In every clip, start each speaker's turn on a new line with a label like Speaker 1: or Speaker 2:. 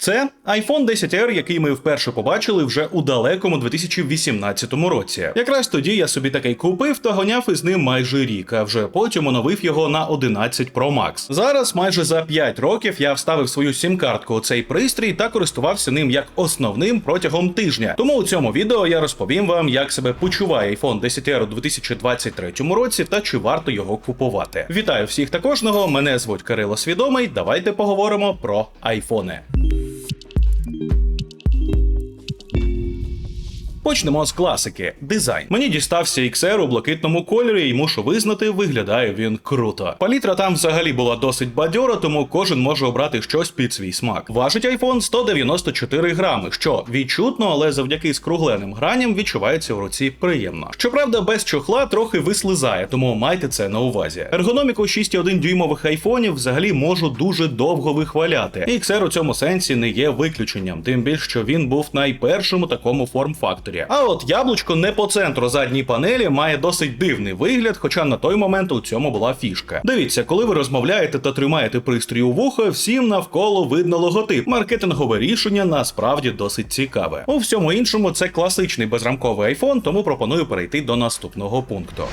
Speaker 1: Це iPhone 10R, який ми вперше побачили вже у далекому 2018 році. Якраз тоді я собі такий купив та гоняв із ним майже рік, а вже потім оновив його на 11 Pro Max. Зараз, майже за 5 років, я вставив свою сім-картку у цей пристрій та користувався ним як основним протягом тижня. Тому у цьому відео я розповім вам, як себе почуває iPhone 10R у 2023 році та чи варто його купувати. Вітаю всіх та кожного. Мене звуть Кирило Свідомий. Давайте поговоримо про айфони. you Почнемо з класики. Дизайн. Мені дістався XR у блакитному кольорі, і мушу визнати, виглядає він круто. Палітра там взагалі була досить бадьора, тому кожен може обрати щось під свій смак. Важить iPhone 194 грами, що відчутно, але завдяки скругленим граням відчувається в руці приємно. Щоправда, без чохла трохи вислизає, тому майте це на увазі. Ергономіку 6,1 дюймових айфонів взагалі можу дуже довго вихваляти. XR у цьому сенсі не є виключенням, тим більше що він був найпершим у такому форм-факторі. А от яблучко не по центру задній панелі має досить дивний вигляд, хоча на той момент у цьому була фішка. Дивіться, коли ви розмовляєте та тримаєте пристрій у вухо, всім навколо видно логотип. Маркетингове рішення насправді досить цікаве. У всьому іншому це класичний безрамковий айфон, тому пропоную перейти до наступного пункту.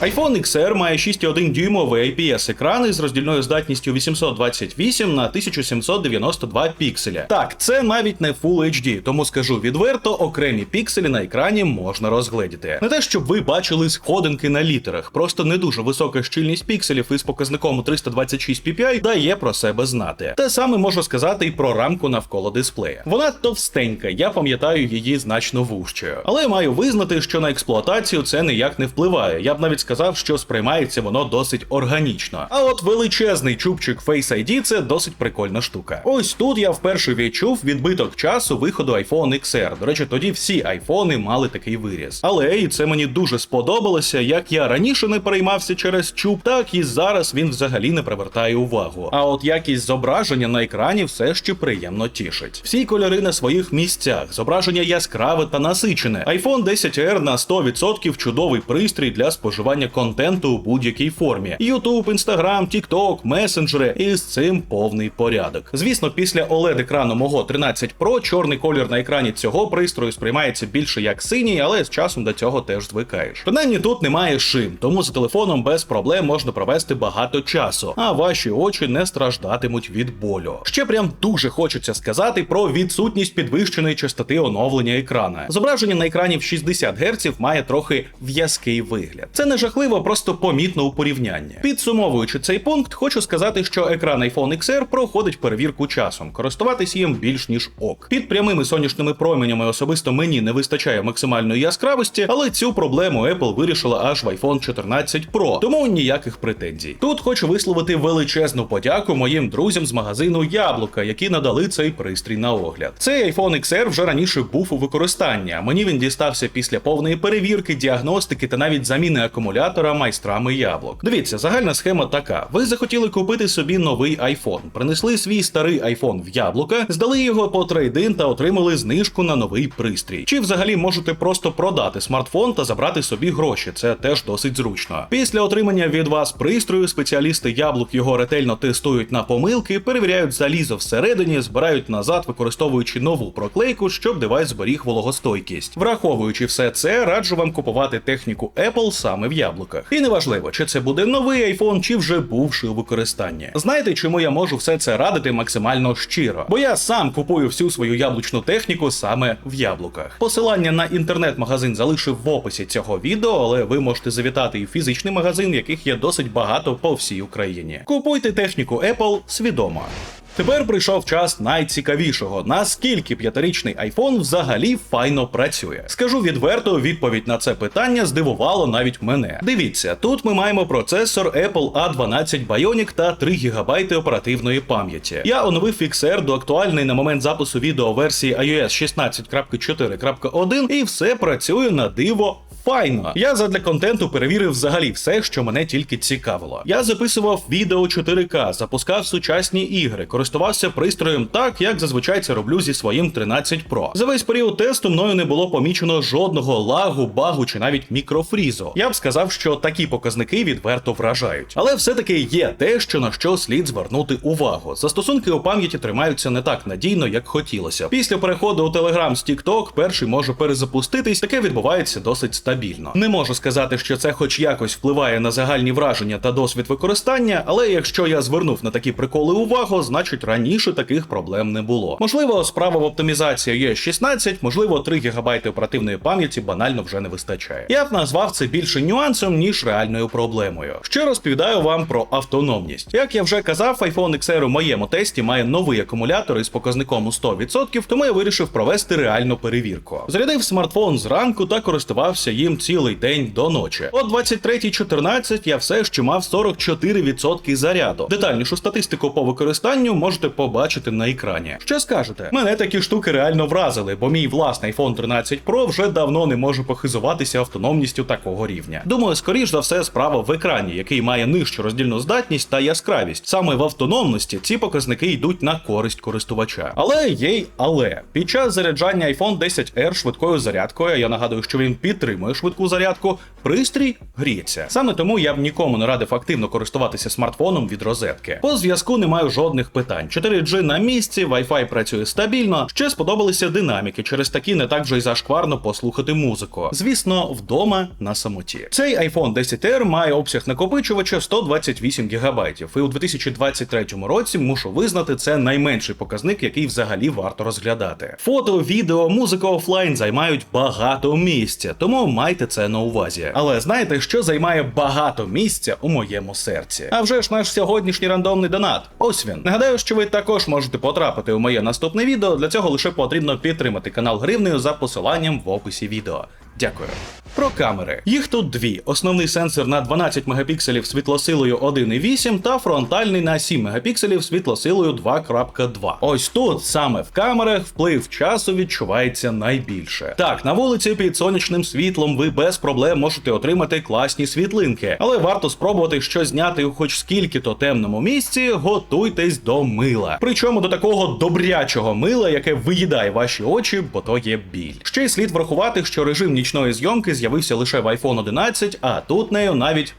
Speaker 1: iPhone XR має 6,1 дюймовий IPS екран із роздільною здатністю 828 на 1792 пікселя. Так, це навіть не Full HD, тому скажу відверто, окремі пікселі на екрані можна розгледіти. Не те, щоб ви бачили сходинки на літерах, просто не дуже висока щільність пікселів із показником 326 ppi дає про себе знати. Те саме можу сказати і про рамку навколо дисплея. Вона товстенька, я пам'ятаю її значно вужчою. Але маю визнати, що на експлуатацію це ніяк не впливає. Я б навіть сказав, що сприймається воно досить органічно. А от величезний чубчик Face ID – це досить прикольна штука. Ось тут я вперше відчув відбиток часу виходу iPhone XR. До речі, тоді всі айфони мали такий виріз. Але і це мені дуже сподобалося, як я раніше не переймався через чуб, так і зараз він взагалі не привертає увагу. А от якість зображення на екрані все ще приємно тішить. Всі кольори на своїх місцях, зображення яскраве та насичене. iPhone 10R на 100% чудовий пристрій для споживання контенту у будь-якій формі. YouTube, Instagram, TikTok, месенджери, і з цим повний порядок. Звісно, після oled екрану мого 13 Pro чорний колір на екрані цього пристрою сприймається більше як синій, але з часом до цього теж звикаєш. Принаймні тут немає шим, тому за телефоном без проблем можна провести багато часу, а ваші очі не страждатимуть від болю. Ще прям дуже хочеться сказати про відсутність підвищеної частоти оновлення екрана. Зображення на екрані в 60 Гц має трохи в'язкий вигляд. Це не жахливо, просто помітно у порівнянні. Підсумовуючи цей пункт, хочу сказати, що екран iPhone XR проходить перевірку часом. Користуватись їм більш ніж ок. Під прямими сонячними променями особисто мені не вистачає максимальної яскравості, але цю проблему Apple вирішила аж в iPhone 14 Pro, тому ніяких претензій. Тут хочу висловити величезну подяку моїм друзям з магазину Яблука, які надали цей пристрій на огляд. Цей iPhone XR вже раніше був у використанні. а Мені він дістався після повної перевірки, діагностики та навіть заміни акумулятора майстрами яблук. Дивіться, загальна схема така: ви захотіли купити собі новий iPhone, принесли свій старий iPhone в яблука, здали його по трейдин та отримали знижку на новий пристрій. Чи взагалі можете просто продати смартфон та забрати собі гроші? Це теж досить зручно. Після отримання від вас пристрою спеціалісти яблук його ретельно тестують на помилки, перевіряють залізо всередині, збирають назад, використовуючи нову проклейку, щоб девайс зберіг вологостойкість. Враховуючи все це, раджу вам купувати техніку Apple саме в яблуках. І неважливо, чи це буде новий iPhone, чи вже бувший у використанні. Знаєте, чому я можу все це радити максимально щиро? Бо я сам купую всю свою яблучну техніку саме в яблуках. Посилання на інтернет-магазин залишив в описі цього відео, але ви можете завітати і в фізичний магазин, яких є досить багато по всій Україні. Купуйте техніку Apple свідомо. Тепер прийшов час найцікавішого, наскільки п'ятирічний iPhone взагалі файно працює. Скажу відверто, відповідь на це питання здивувало навіть мене. Дивіться, тут ми маємо процесор Apple A12 Bionic та 3 ГБ оперативної пам'яті. Я оновив XR до актуальної на момент запису відео версії iOS 16.4.1 і все працює на диво файно. Я задля контенту перевірив взагалі все, що мене тільки цікавило. Я записував відео 4К, запускав сучасні ігри, користувався пристроєм так, як зазвичай це роблю зі своїм 13 Pro. За весь період тесту мною не було помічено жодного лагу, багу чи навіть мікрофрізу. Я б сказав, що такі показники відверто вражають. Але все-таки є те, що на що слід звернути увагу. Застосунки у пам'яті тримаються не так надійно, як хотілося. Після переходу у Telegram з TikTok перший може перезапуститись, таке відбувається досить стабільно. Не можу сказати, що це хоч якось впливає на загальні враження та досвід використання, але якщо я звернув на такі приколи увагу, значить раніше таких проблем не було. Можливо, справа в оптимізації є 16, можливо, 3 ГБ оперативної пам'яті банально вже не вистачає. Я б назвав це більше нюансом, ніж реальною проблемою. Ще розповідаю вам про автономність. Як я вже казав, iPhone XR у моєму тесті має новий акумулятор із показником у 100%, тому я вирішив провести реальну перевірку. Зарядив смартфон зранку та користувався їм цілий день до ночі. О 23.14 я все ще мав 44% заряду. Детальнішу статистику по використанню можете побачити на екрані. Що скажете? Мене такі штуки реально вразили, бо мій власний iPhone 13 Pro вже давно не може похизуватися автономністю такого рівня. Думаю, скоріш за все, справа в екрані, який має нижчу роздільну здатність та яскравість. Саме в автономності ці показники йдуть на користь користувача. Але є й але під час заряджання iPhone 10R швидкою зарядкою, я нагадую, що він підтримує швидку зарядку, пристрій гріється. Саме тому я б нікому не радив активно користуватися смартфоном від розетки. По зв'язку не маю жодних питань. 4G на місці, Wi-Fi працює стабільно. Ще сподобалися динаміки, через такі не так вже й зашкварно послухати музику. Звісно, вдома на самоті. Цей iPhone 10R має обсяг накопичувача 128 ГБ, і у 2023 році мушу визнати це найменший показник, який взагалі варто розглядати. Фото, відео, музика офлайн займають багато місця, тому майте це на увазі. Але знаєте, що займає багато місця у моєму серці? А вже ж наш сьогоднішній рандомний донат. Ось він. Нагадаю, що ви також можете потрапити у моє наступне відео. Для цього лише потрібно підтримати канал гривнею за посиланням в описі відео. Дякую. Про камери. Їх тут дві: основний сенсор на 12 мегапікселів світлосилою 1,8 та фронтальний на 7 мегапікселів світлосилою 2.2. Ось тут саме в камерах вплив часу відчувається найбільше. Так, на вулиці під сонячним світлом ви без проблем можете отримати класні світлинки, але варто спробувати щось зняти у хоч скільки-то темному місці, готуйтесь до мила. Причому до такого добрячого мила, яке виїдає ваші очі, бо то є біль. Ще й слід врахувати, що режим нічної зйомки з'явився лише в iPhone 11, а тут нею навіть.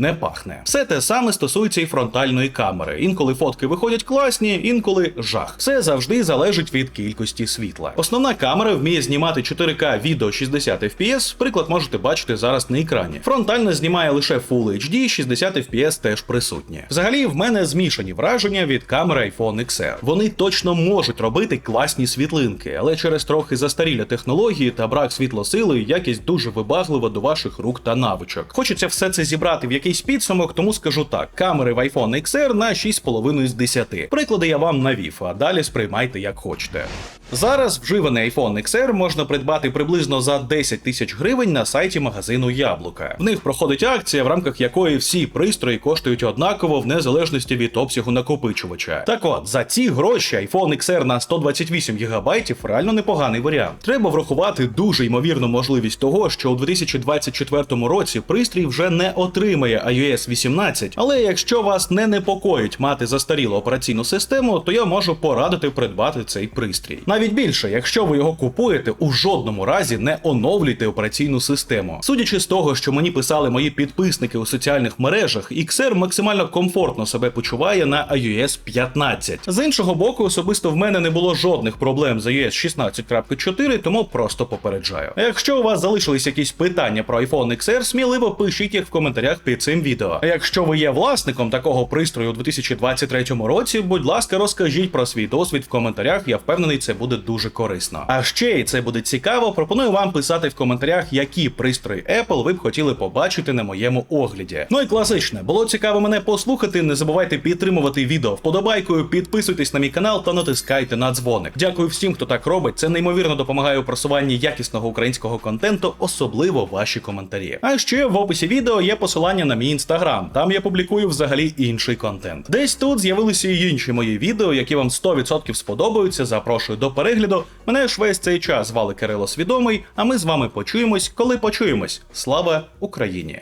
Speaker 1: Не пахне. Все те саме стосується і фронтальної камери. Інколи фотки виходять класні, інколи жах. Все завжди залежить від кількості світла. Основна камера вміє знімати 4К відео 60 FPS, приклад можете бачити зараз на екрані. Фронтальна знімає лише Full HD, 60 FPS теж присутні. Взагалі, в мене змішані враження від камери iPhone XR. Вони точно можуть робити класні світлинки, але через трохи застарілі технології та брак світлосили якість дуже вибаглива до ваших рук та навичок. Хочеться все це зібрати в якийсь підсумок, тому скажу так: камери в iPhone XR на 6,5 з 10. Приклади я вам навів, а далі сприймайте як хочете. Зараз вживаний iPhone XR можна придбати приблизно за 10 тисяч гривень на сайті магазину Яблука. В них проходить акція, в рамках якої всі пристрої коштують однаково в незалежності від обсягу накопичувача. Так от, за ці гроші iPhone XR на 128 ГБ реально непоганий варіант. Треба врахувати дуже ймовірну можливість того, що у 2024 році пристрій вже не отримає iOS 18, але якщо вас не непокоїть мати застарілу операційну систему, то я можу порадити придбати цей пристрій. Навіть більше, якщо ви його купуєте, у жодному разі не оновлюйте операційну систему. Судячи з того, що мені писали мої підписники у соціальних мережах, XR максимально комфортно себе почуває на iOS 15. З іншого боку, особисто в мене не було жодних проблем з iOS 16.4, тому просто попереджаю. Якщо у вас залишились якісь питання про iPhone XR, сміливо пишіть їх в коментарях під цим відео. Якщо ви є власником такого пристрою у 2023 році, будь ласка, розкажіть про свій досвід в коментарях. Я впевнений, це буде дуже корисно. А ще і це буде цікаво. Пропоную вам писати в коментарях, які пристрої Apple ви б хотіли побачити на моєму огляді. Ну і класичне, було цікаво мене послухати. Не забувайте підтримувати відео вподобайкою, підписуйтесь на мій канал та натискайте на дзвоник. Дякую всім, хто так робить. Це неймовірно допомагає у просуванні якісного українського контенту, особливо ваші коментарі. А ще в описі відео є посилання на на мій інстаграм. Там я публікую взагалі інший контент. Десь тут з'явилися і інші мої відео, які вам 100% сподобаються. Запрошую до перегляду. Мене ж весь цей час звали Кирило Свідомий, а ми з вами почуємось, коли почуємось. Слава Україні!